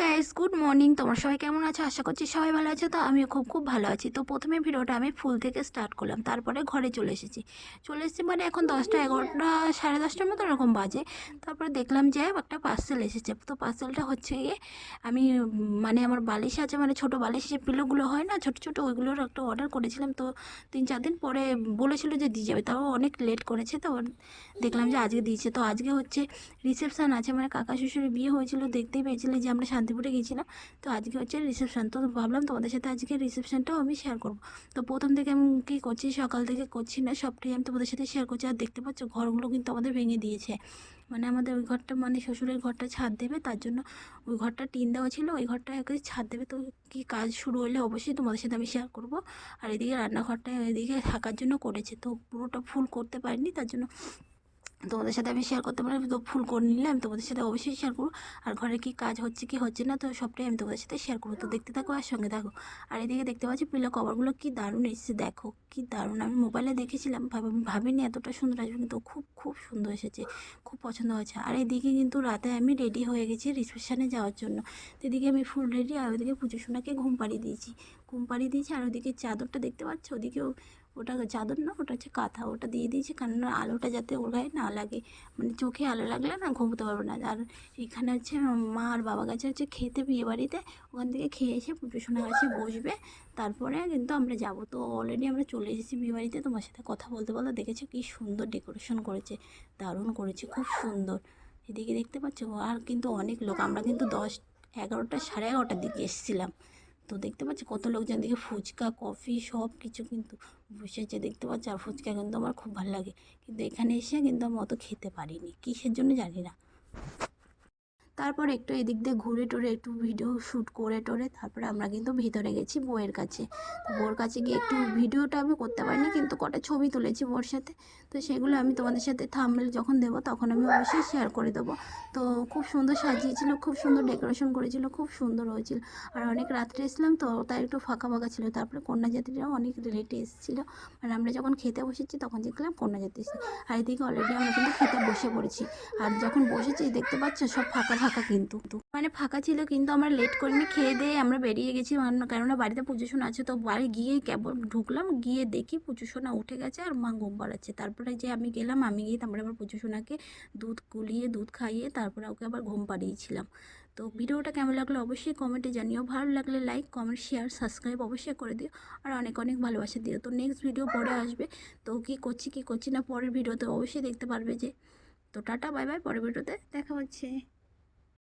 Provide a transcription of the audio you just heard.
Guys good morning তোমরা সবাই কেমন আছো? আশা করছি সবাই ভালো আছো। তো আমিও খুব খুব ভালো আছি। তো প্রথমে ভিডিওটা আমি ফুল থেকে স্টার্ট করলাম। তারপরে ঘরে চলে এসেছি। চলে এসেছি মানে এখন দশটা এগারোটা, সাড়ে দশটার মতো এরকম বাজে। তারপরে দেখলাম যে একটা পার্সেল এসেছে। তো পার্সেলটা হচ্ছে গিয়ে আমি মানে আমার বালিশ আছে মানে ছোটো বালিশ, যে পিলোগুলো হয় না, ছোটো ছোটো, ওইগুলোর একটা অর্ডার করেছিলাম। তো তিন চার দিন পরে বলেছিল যে দিয়ে যাবে। তাও অনেক লেট করেছে। তো দেখলাম যে আজকে দিয়েছে। তো আজকে হচ্ছে রিসেপশান আছে। মানে কাকা, শ্বশুরের বিয়ে হয়েছিল। দেখতেই পেয়েছিলে যে আমরা শান্তিপুরে গেছিলাম তো আজকে হচ্ছে রিসেপশান তো ভাবলাম তোমাদের সাথে আজকে রিসেপশানটাও আমি শেয়ার করব। তো প্রথম থেকে আমি কী করছি, সকাল থেকে করছি না, সবটাই আমি তোমাদের সাথে শেয়ার করছি। আর দেখতে পাচ্ছ, ঘরগুলো কিন্তু আমাদের ভেঙে দিয়েছে। মানে আমাদের ওই ঘরটা মানে শ্বশুরের ঘরটা ছাদ দেবে, তার জন্য ওই ঘরটা টিন দেওয়া ছিল, ওই ঘরটা একে ছাদ দেবে। তো কি কাজ শুরু হলে অবশ্যই তোমাদের সাথে আমি শেয়ার করব। আর এদিকে রান্নাঘরটা এদিকে থাকার জন্য করেছে। তো পুরোটা ফুল করতে পারিনি, তার জন্য তোমাদের সাথে আমি শেয়ার করতে পারি তো ফুল করে নিলে আমি তোমাদের সাথে অবশ্যই শেয়ার করব। আর ঘরে কি কাজ হচ্ছে কি হচ্ছে না, তো সবটাই আমি তোমাদের সাথে শেয়ার করব। তো দেখতে থাকো আর সঙ্গে থাকো। আর এদিকে দেখতে পাচ্ছি, পিলো কভারগুলো কি দারুণ এসেছে, দেখো, কি দারুণ। আমি মোবাইলে দেখেছিলাম, ভাব- আমি ভাবিনি এতটা সুন্দর আসবে, কিন্তু খুব খুব সুন্দর এসেছে, খুব পছন্দ হয়েছে। আর এদিকে কিন্তু রাতে আমি রেডি হয়ে গেছি রিসেপশানে যাওয়ার জন্য। তো এদিকে আমি ফুল রেডি আর ওদিকে পুজো সোনাকে ঘুম পাড়িয়ে দিয়েছি। ঘুম পাড়িয়ে দিয়েছি, আর ওদিকে চাদরটা দেখতে পাচ্ছ, ওদিকেও ওটা চাদর না, ওটা হচ্ছে কাঁথা, ওটা দিয়ে দিয়েছি কেননা আলোটা যাতে ওর গায়ে না লাগে। মানে চোখে আলো লাগলে না ঘুমোতে পারবে না। আর এখানে হচ্ছে মা আর বাবা কাছে হচ্ছে খেতে বিয়ে বাড়িতে। ওখান থেকে খেয়ে এসে পুজো সোনার কাছে বসবে। তারপরে কিন্তু আমরা যাব। তো অলরেডি আমরা চলে এসেছি বিয়ে বাড়িতে। তোমার সাথে কথা বলতে বলতে দেখেছ কি সুন্দর ডেকোরেশন করেছে। দারুণ করেছে, খুব সুন্দর। এদিকে দেখতে পাচ্ছ, আর কিন্তু অনেক লোক। আমরা কিন্তু দশ এগারোটা সাড়ে এগারোটার দিকে এসেছিলাম। তো দেখতে পাচ্ছি কত লোকজন দেখে ফুচকা, কফি সব কিছু কিন্তু বসেছে। দেখতে পাচ্ছি আর ফুচকা কিন্তু আমার খুব ভালো লাগে। কিন্তু এখানে এসে কিন্তু আমি অত খেতে পারিনি। কিসের জন্য জানি না। তারপর একটু এদিক দিয়ে ঘুরে টুরে একটু ভিডিও শ্যুট করে টোরে, তারপরে আমরা কিন্তু ভিতরে গেছি বউয়ের কাছে। তো বউর কাছে গিয়ে একটু ভিডিওটা আমি করতে পারিনি, কিন্তু কটা ছবি তুলেছি বউর সাথে। তো সেগুলো আমি তোমাদের সাথে থামলে যখন দেবো, তখন আমি অবশ্যই শেয়ার করে দেবো। তো খুব সুন্দর সাজিয়েছিল, খুব সুন্দর ডেকোরেশন করেছিল, খুব সুন্দর হয়েছিল। আর অনেক রাত্রে এসলাম তো তাই একটু ফাঁকা ফাঁকা ছিল। তারপরে কন্যাযাত্রীরাও অনেক লেটে এসেছিল। মানে আমরা যখন খেতে বসেছি, তখন দেখলাম কন্যাযাত্রী এসেছে আর এদিকে অলরেডি আমরা কিন্তু খেতে বসে পড়েছি। আর যখন বসেছি, দেখতে পাচ্ছ সব ফাঁকা ফাঁকা কিন্তু। মানে ফাঁকা ছিল কিন্তু আমরা লেট করিনি খেয়ে দিয়ে আমরা বেরিয়ে গেছি। কেননা বাড়িতে পুজো শোনা আছে, তো বাড়ি গিয়ে কেবল ঢুকলাম, গিয়ে দেখি পুজো শোনা উঠে গেছে আর মা ঘুম পাড়াচ্ছে। তারপরে যে আমি গেলাম, আমি গিয়ে তারপরে আবার পুজো শোনাকে দুধ গুলিয়ে, দুধ খাইয়ে তারপরে ওকে আবার ঘুম পাড়িয়েছিলাম। তো ভিডিওটা কেমন লাগল অবশ্যই কমেন্টে জানিও। ভালো লাগলে লাইক কমেন্ট শেয়ার সাবস্ক্রাইব অবশ্যই করে দিও। আর অনেক অনেক ভালোবাসা দিও। তো নেক্সট ভিডিও পরে আসবে। তো কী করছি কী করছি না, পরের ভিডিওতে অবশ্যই দেখতে পারবে যে। তো টাটা বাই বাই পরের ভিডিওতে দেখা হচ্ছে।